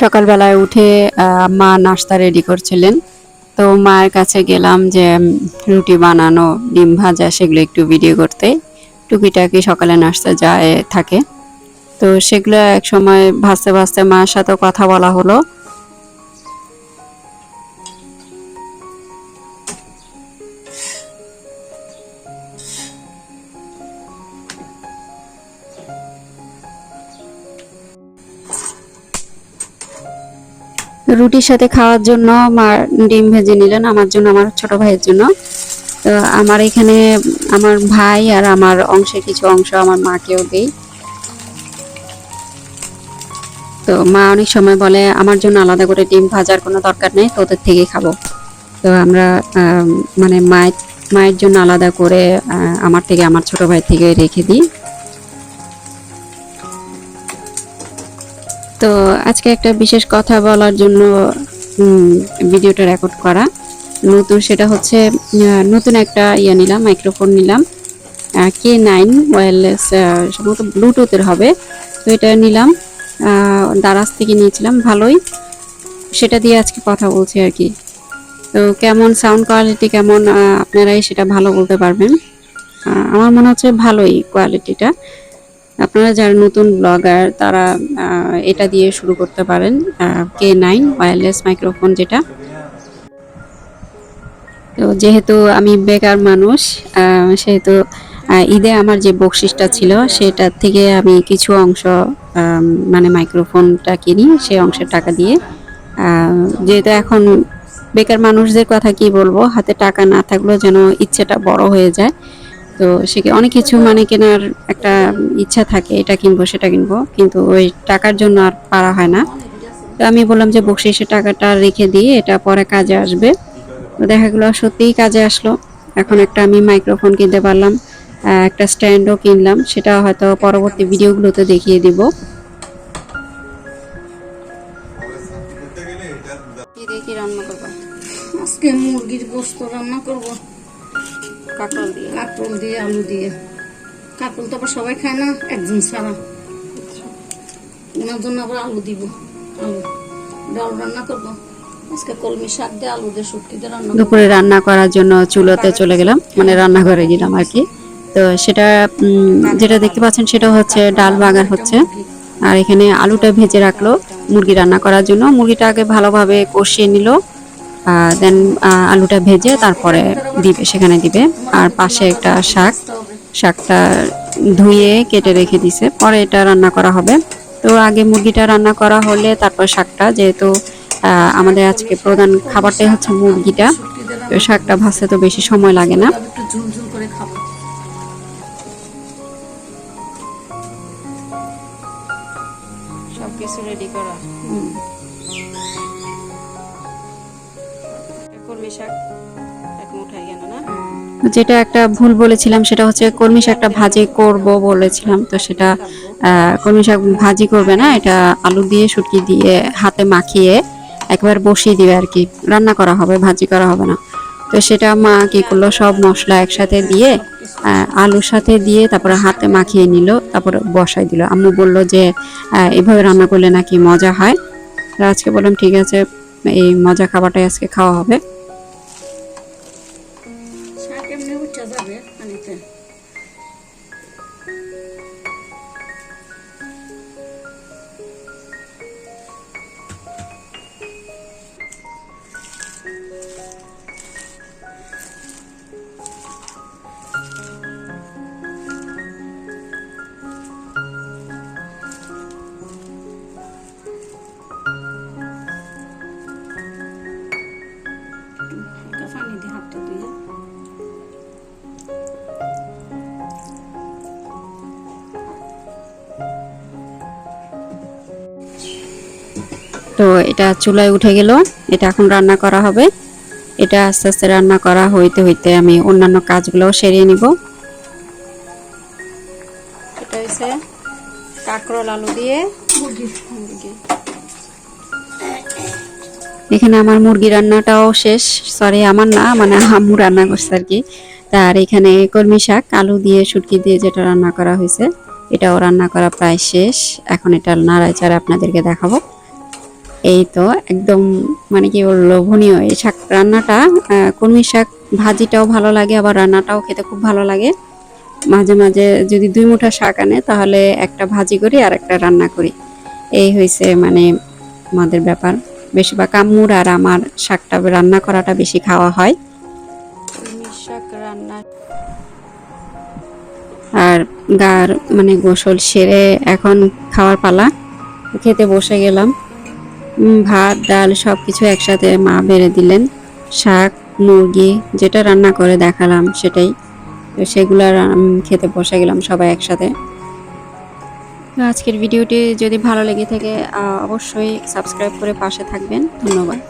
সকালবেলায় উঠে মা নাস্তা রেডি করছিলেন। তো মায়ের কাছে গেলাম যে রুটি বানানো, ডিম ভাজা, সেগুলো একটু ভিডিও করতে। টুকিটাকি সকালে নাস্তা যায়, থাকে। তো সেগুলো এক সময় ভাসতে ভাসতে মায়ের সাথে কথা বলা হলো। রুটির সাথে খাওয়ার জন্য মা ডিম ভেজে নিলেন আমার জন্য আমার ছোট ভাইয়ের জন্য। তো আমার এখানে আমার ভাই আর আমার অংশে কিছু অংশ আমার মাকেও দেই। তো মা অনেক সময় বলে আমার জন্য আলাদা করে ডিম ভাজার কোনো দরকার নেই তোদের থেকেই খাব। তো আমরা আম, মানে মায়ের মায়ের জন্য আলাদা করে আমার থেকে আমার ছোট ভাই থেকে রেখে দিই। তো আজকে একটা বিশেষ কথা বলার জন্য ভিডিওটা রেকর্ড করা। নতুন সেটা হচ্ছে নতুন একটা ইয়ে নিলাম মাইক্রোফোন নিলাম। কে নাইন ওয়্যারলেস সম্ভবত ব্লুটুথের হবে। তো এটা নিলাম দারাজ থেকে নিয়েছিলাম, ভালোই। সেটা দিয়ে আজকে কথা বলছি আর কি। তো কেমন সাউন্ড কোয়ালিটি কেমন আপনারাই সেটা ভালো বলতে পারবেন। আমার মনে হচ্ছে ভালোই কোয়ালিটিটা আপনারা যারা নতুন ব্লগার, তারা এটা দিয়ে শুরু করতে পারেন কে নাইন ওয়্যারলেস মাইক্রোফোন যেটা। তো যেহেতু আমি বেকার মানুষ সেহেতু ঈদে আমার যে বকশিসটা ছিল সেটার থেকে আমি কিছু অংশ মানে মাইক্রোফোনটা কিনি, সেই অংশের টাকা দিয়ে। যেহেতু এখন বেকার মানুষদের কথা কি বলব, হাতে টাকা না থাকলেও যেন ইচ্ছেটা বড় হয়ে যায়। তো সে অনেক কিছু মানে কেনার একটা ইচ্ছা থাকে এটা কিনবো সেটা কিনবো কিন্তু ওই টাকার জন্য আর পারা হয় না। তো আমি বললাম যে বকশিসের টাকাটা রেখে দিয়ে এটা পরে কাজে আসবে। তো দেখা গেলো সত্যিই কাজে আসলো। এখন একটা আমি মাইক্রোফোন কিনতে পারলাম একটা স্ট্যান্ডও কিনলাম সেটা হয়তো পরবর্তী ভিডিওগুলোতে দেখিয়ে দিব। কি রান্না করব? আজকে মুরগির গোস্ত রান্না করব। কাঁকড় দিয়ে। কাঁকরোল দিয়ে আলু দিয়ে। কাঁকরোল তো আবার সবাই খায় না একজন ছাড়া। ওনার জন্য আবার আলু দিব আলু। ডাল রান্না করব। আজকে কলমি শাক দিয়ে আলু দিয়ে শুটকি দিয়ে রান্না দুপুরে রান্না করার জন্য চুলোতে চলে গেলাম মানে রান্নাঘরে গেলাম আর কি। তো সেটা যেটা দেখতে পাচ্ছেন সেটা হচ্ছে ডাল বাগার হচ্ছে। আর এখানে আলুটা ভেজে রাখল মুরগি রান্না করার জন্য। মুরগিটা আগে ভালোভাবে কষিয়ে নিল। দেন আলুটা ভেজে তারপরে দিবে সেখানে দিবে। আর পাশে একটা শাক শাকটা ধুয়ে কেটে রেখে দিছে। পরে এটা রান্না করা হবে। তো আগে মুরগিটা রান্না করা হলে তারপর শাকটা যেহেতু আমাদের আজকে প্রধান খাবারটাই হচ্ছে মুরগিটা তো শাকটা ভাজতে তো বেশি সময় লাগে না। রেডি করা। যেটা একটা ভুল বলেছিলাম, সেটা হচ্ছে কলমি শাকটা ভাজি করব বলেছিলাম, তো সেটা কলমি শাক ভাজি করবে না, এটা আলু দিয়ে, শুটকি দিয়ে হাতে মাখিয়ে একবার বসিয়ে দিবে আর কি। রান্না করা হবে, ভাজি করা হবে না। তো সেটা মা কি করল, সব মশলা একসাথে দিয়ে আলুর সাথে দিয়ে তারপরে হাতে মাখিয়ে নিল, তারপরে বসাই দিল। আম্মু বলল যে এভাবে রান্না করলে নাকি মজা হয়? আজকে বললাম, ঠিক আছে, এই মজা খাবারটাই আজকে খাওয়া হবে। তো এটা চুলায় উঠে গেল, এটা এখন রান্না করা হবে। এটা আস্তে আস্তে রান্না করা হইতে হইতে আমি অন্যান্য কাজগুলো সেরিয়ে নিব। এটা হচ্ছে কাঁকরোল আলু দিয়ে। এখানে আমার মুরগি রান্নাটাও শেষ। সরি আমার না মানে আম্মু রান্না করছে আর কি। তার এখানে কলমি শাক, আলু দিয়ে শুটকি দিয়ে যেটা রান্না করা হয়েছে এটাও রান্না করা প্রায় শেষ। এখন এটা নাড়াই নাড়াচাড়া আপনাদেরকে দেখাবো। এই তো একদম মানে কি বলব লোভনীয় এই শাক রান্নাটা। কলমি শাক ভাজিটাও ভালো লাগে আবার রান্নাটাও খেতে খুব ভালো লাগে। মাঝে মাঝে যদি দুই মুঠা শাক আনে তাহলে একটা ভাজি করি আর একটা রান্না করি। এই হয়েছে মানে আমাদের ব্যাপার। বেশিরভাগ আম্মুর আর আমার শাকটা রান্না করাটা বেশি খাওয়া হয়। শাক রান্না। আর গার মানে গোসল সেরে এখন খাওয়ার পালা। খেতে বসে গেলাম। ভাত, ডাল সব কিছু একসাথে মা বেড়ে দিলেন। শাক, মুরগি যেটা রান্না করে দেখালাম সেটাই। তো সেগুলো খেতে বসে গেলাম সবাই একসাথে। তো আজকের ভিডিওটি যদি ভালো লেগে থাকে অবশ্যই সাবস্ক্রাইব করে পাশে থাকবেন। ধন্যবাদ।